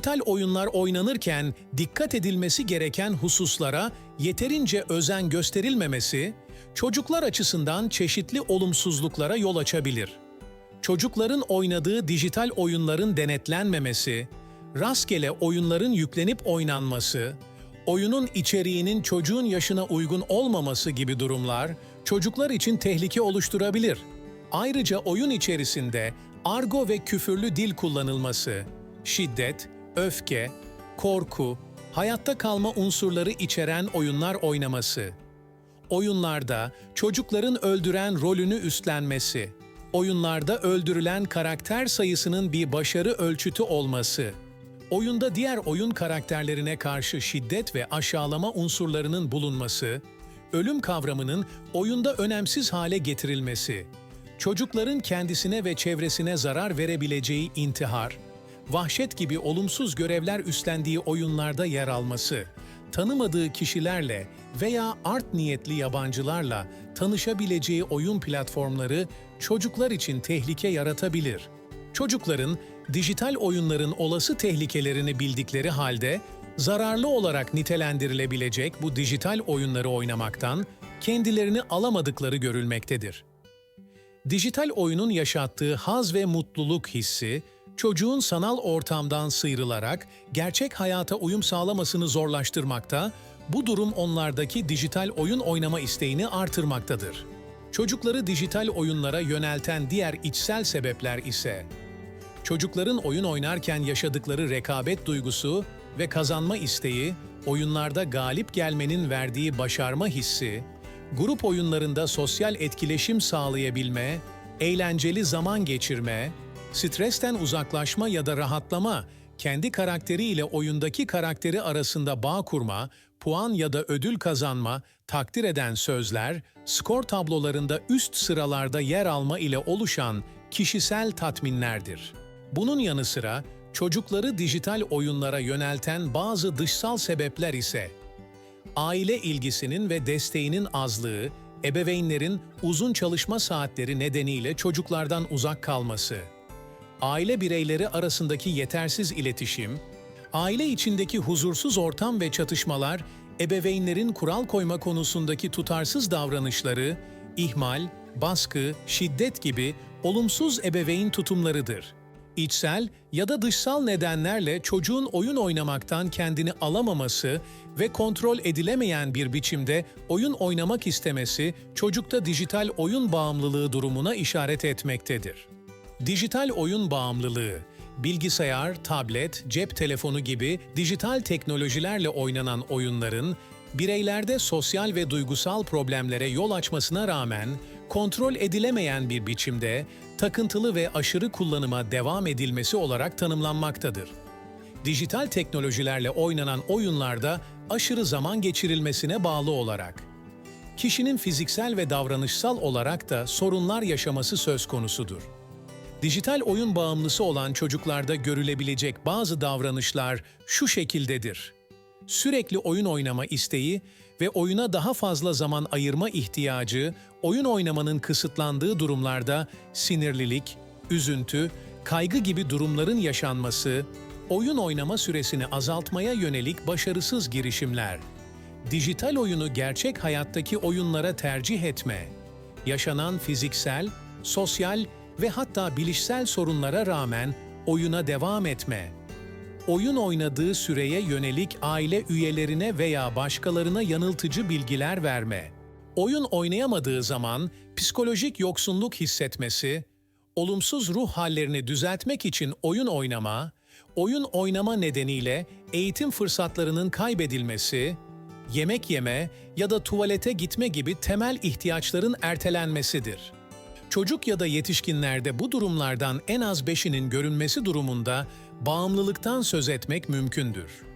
Dijital oyunlar oynanırken dikkat edilmesi gereken hususlara yeterince özen gösterilmemesi, çocuklar açısından çeşitli olumsuzluklara yol açabilir. Çocukların oynadığı dijital oyunların denetlenmemesi, rastgele oyunların yüklenip oynanması, oyunun içeriğinin çocuğun yaşına uygun olmaması gibi durumlar çocuklar için tehlike oluşturabilir. Ayrıca oyun içerisinde argo ve küfürlü dil kullanılması, şiddet, öfke, korku, hayatta kalma unsurları içeren oyunlar oynaması, oyunlarda çocukların öldüren rolünü üstlenmesi, oyunlarda öldürülen karakter sayısının bir başarı ölçütü olması, oyunda diğer oyun karakterlerine karşı şiddet ve aşağılama unsurlarının bulunması, ölüm kavramının oyunda önemsiz hale getirilmesi, çocukların kendisine ve çevresine zarar verebileceği intihar, vahşet gibi olumsuz görevler üstlendiği oyunlarda yer alması, tanımadığı kişilerle veya art niyetli yabancılarla tanışabileceği oyun platformları çocuklar için tehlike yaratabilir. Çocukların dijital oyunların olası tehlikelerini bildikleri halde zararlı olarak nitelendirilebilecek bu dijital oyunları oynamaktan kendilerini alamadıkları görülmektedir. Dijital oyunun yaşattığı haz ve mutluluk hissi, çocuğun sanal ortamdan sıyrılarak gerçek hayata uyum sağlamasını zorlaştırmakta, bu durum onlardaki dijital oyun oynama isteğini artırmaktadır. Çocukları dijital oyunlara yönelten diğer içsel sebepler ise, çocukların oyun oynarken yaşadıkları rekabet duygusu ve kazanma isteği, oyunlarda galip gelmenin verdiği başarma hissi, grup oyunlarında sosyal etkileşim sağlayabilme, eğlenceli zaman geçirme, stresten uzaklaşma ya da rahatlama, kendi karakteri ile oyundaki karakteri arasında bağ kurma, puan ya da ödül kazanma, takdir eden sözler, skor tablolarında üst sıralarda yer alma ile oluşan kişisel tatminlerdir. Bunun yanı sıra çocukları dijital oyunlara yönelten bazı dışsal sebepler ise aile ilgisinin ve desteğinin azlığı, ebeveynlerin uzun çalışma saatleri nedeniyle çocuklardan uzak kalması, aile bireyleri arasındaki yetersiz iletişim, aile içindeki huzursuz ortam ve çatışmalar, ebeveynlerin kural koyma konusundaki tutarsız davranışları, ihmal, baskı, şiddet gibi olumsuz ebeveyn tutumlarıdır. İçsel ya da dışsal nedenlerle çocuğun oyun oynamaktan kendini alamaması ve kontrol edilemeyen bir biçimde oyun oynamak istemesi çocukta dijital oyun bağımlılığı durumuna işaret etmektedir. Dijital oyun bağımlılığı, bilgisayar, tablet, cep telefonu gibi dijital teknolojilerle oynanan oyunların bireylerde sosyal ve duygusal problemlere yol açmasına rağmen kontrol edilemeyen bir biçimde takıntılı ve aşırı kullanıma devam edilmesi olarak tanımlanmaktadır. Dijital teknolojilerle oynanan oyunlarda aşırı zaman geçirilmesine bağlı olarak kişinin fiziksel ve davranışsal olarak da sorunlar yaşaması söz konusudur. Dijital oyun bağımlısı olan çocuklarda görülebilecek bazı davranışlar şu şekildedir. Sürekli oyun oynama isteği ve oyuna daha fazla zaman ayırma ihtiyacı, oyun oynamanın kısıtlandığı durumlarda sinirlilik, üzüntü, kaygı gibi durumların yaşanması, oyun oynama süresini azaltmaya yönelik başarısız girişimler, dijital oyunu gerçek hayattaki oyunlara tercih etme, yaşanan fiziksel, sosyal ve hatta bilişsel sorunlara rağmen oyuna devam etme, oyun oynadığı süreye yönelik aile üyelerine veya başkalarına yanıltıcı bilgiler verme, oyun oynayamadığı zaman psikolojik yoksunluk hissetmesi, olumsuz ruh hallerini düzeltmek için oyun oynama, oyun oynama nedeniyle eğitim fırsatlarının kaybedilmesi, yemek yeme ya da tuvalete gitme gibi temel ihtiyaçların ertelenmesidir. Çocuk ya da yetişkinlerde bu durumlardan en az beşinin görünmesi durumunda bağımlılıktan söz etmek mümkündür.